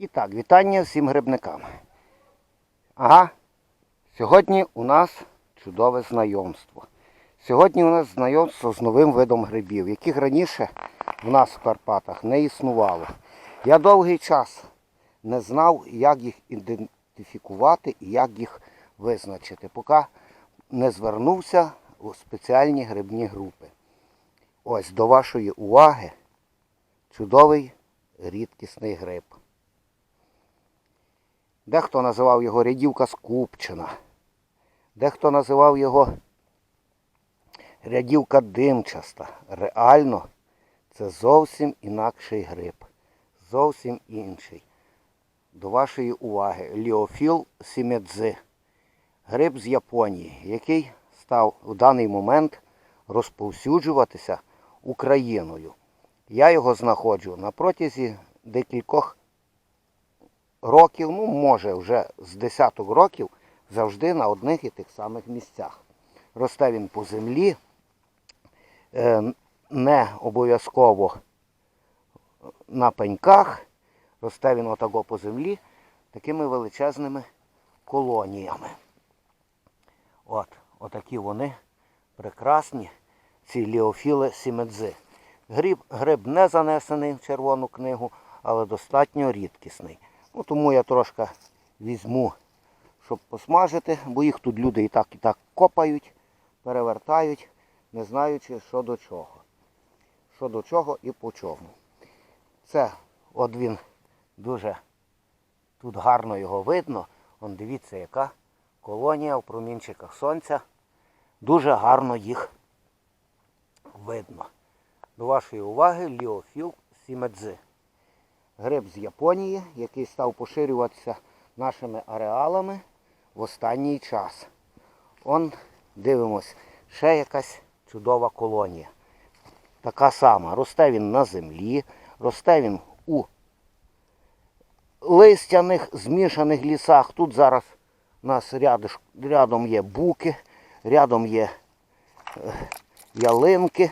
І так, вітання всім грибникам. Ага, сьогодні у нас чудове знайомство. Сьогодні у нас знайомство з новим видом грибів, яких раніше в нас в Карпатах не існувало. Я довгий час не знав, як їх ідентифікувати і як їх визначити, поки не звернувся у спеціальні грибні групи. Ось до вашої уваги чудовий рідкісний гриб. Дехто називав його рядівка скупчена, дехто називав його рядівка димчаста. Реально це зовсім інакший гриб. Зовсім інший. До вашої уваги Ліофіл сімедзи. Гриб з Японії, який став у даний момент розповсюджуватися Україною. Я його знаходжу на протязі декількох років, ну може вже з десяток років, завжди на одних і тих самих місцях. Росте він по землі, е, не обов'язково на пеньках, росте він отако по землі такими величезними колоніями. От, отакі вони прекрасні, ці ліофіли сімедзи. Гриб, гриб не занесений в червону книгу, але достатньо рідкісний. Ну, тому я трошки візьму, щоб посмажити, бо їх тут люди і так, і так копають, перевертають, не знаючи, що до чого. Що до чого і по чому. Це от він дуже тут гарно його видно. Вон дивіться, яка колонія в промінчиках сонця. Дуже гарно їх видно. До вашої уваги ліофіл сімедзи. Гриб з Японії, який став поширюватися нашими ареалами в останній час. Он, дивимось, ще якась чудова колонія. Така сама. Росте він на землі, росте він у листяних змішаних лісах. Тут зараз у нас рядиш- рядом є буки, рядом є е, ялинки.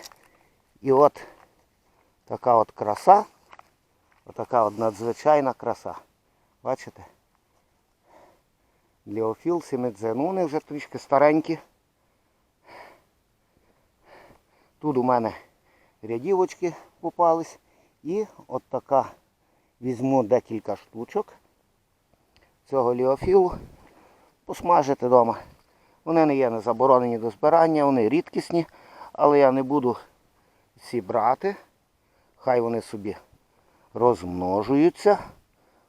І от така от краса, отака от надзвичайна краса. Бачите? Ліофіл, сімедзе. Ну вони вже трішки старенькі. Тут у мене рядівочки попались. І от така візьму декілька штучок цього ліофілу. Посмажити вдома. Вони не є не заборонені до збирання, вони рідкісні, але я не буду всі брати. Хай вони собі розмножуються,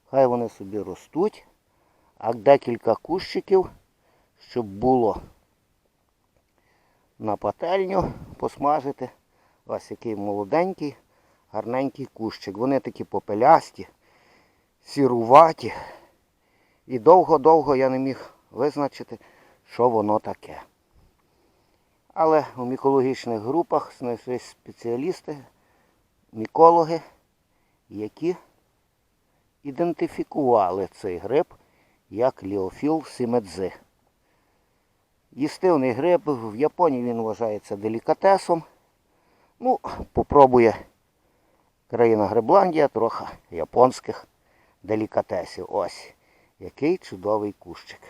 хай вони собі ростуть, а декілька кущиків, щоб було на пательню посмажити. Ось який молоденький, гарненький кущик. Вони такі попелясті, сіруваті. І довго-довго я не міг визначити, що воно таке. Але у мікологічних групах знайшлись спеціалісти, мікологи, які ідентифікували цей гриб як ліофіл сімедзи. Їстивний гриб в Японії він вважається делікатесом. Ну, попробує країна Грибландія трохи японських делікатесів. Ось. Який чудовий кущик.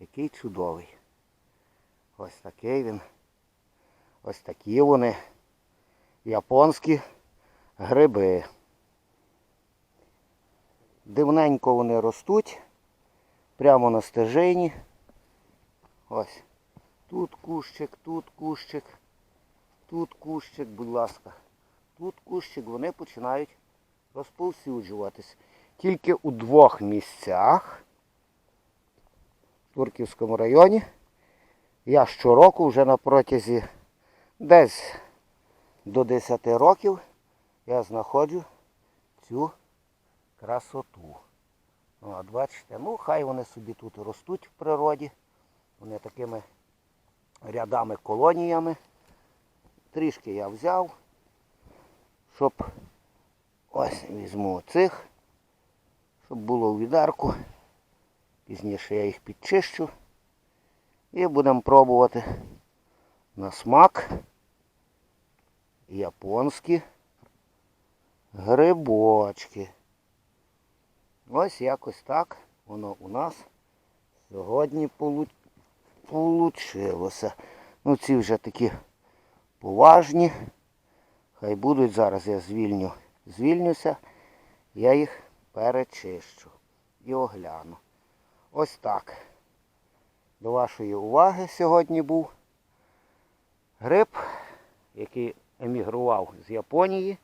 Який чудовий. Ось такий він. Ось такі вони японські гриби. Дивненько вони ростуть. Прямо на стежині. Ось. Тут кущик, тут кущик, тут кущик, будь ласка. Тут кущик, вони починають розповсюджуватись. Тільки у двох місцях в Турківському районі. Я щороку вже на протязі десь до 10 років я знаходжу цю красоту. Ну, От бачите, ну хай вони собі тут ростуть в природі. Вони такими рядами колоніями. Трішки я взяв, щоб ось візьму цих, щоб було у відарку. Пізніше я їх підчищу. І будемо пробувати на смак японські грибочки. Ось якось так воно у нас сьогодні получилося. Ну ці вже такі поважні. Хай будуть зараз я звільню, звільнюся, я їх перечищу і огляну. Ось так. До вашої уваги сьогодні був гриб, який емігрував з Японії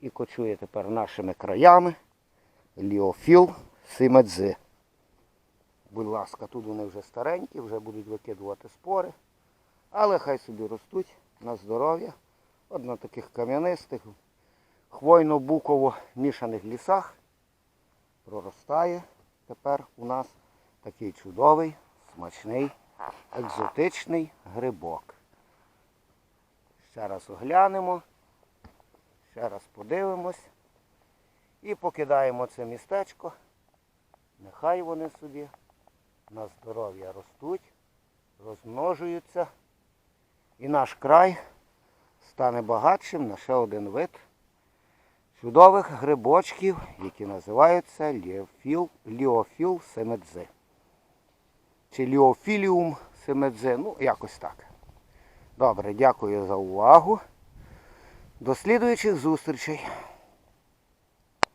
і кочує тепер нашими краями. Ліофіл Симедзи. Будь ласка, тут вони вже старенькі, вже будуть викидувати спори. Але хай собі ростуть на здоров'я. От таких кам'янистих, хвойно-буково мішаних лісах проростає тепер у нас такий чудовий, смачний, екзотичний грибок. Ще раз оглянемо, ще раз подивимось і покидаємо це містечко. Нехай вони собі на здоров'я ростуть, розмножуються. І наш край стане багатшим на ще один вид чудових грибочків, які називаються ліофіл, ліофіл семедзи. Чи ліофіліум семедзи, ну якось так. Добре, дякую за увагу. До слідуючих зустрічей.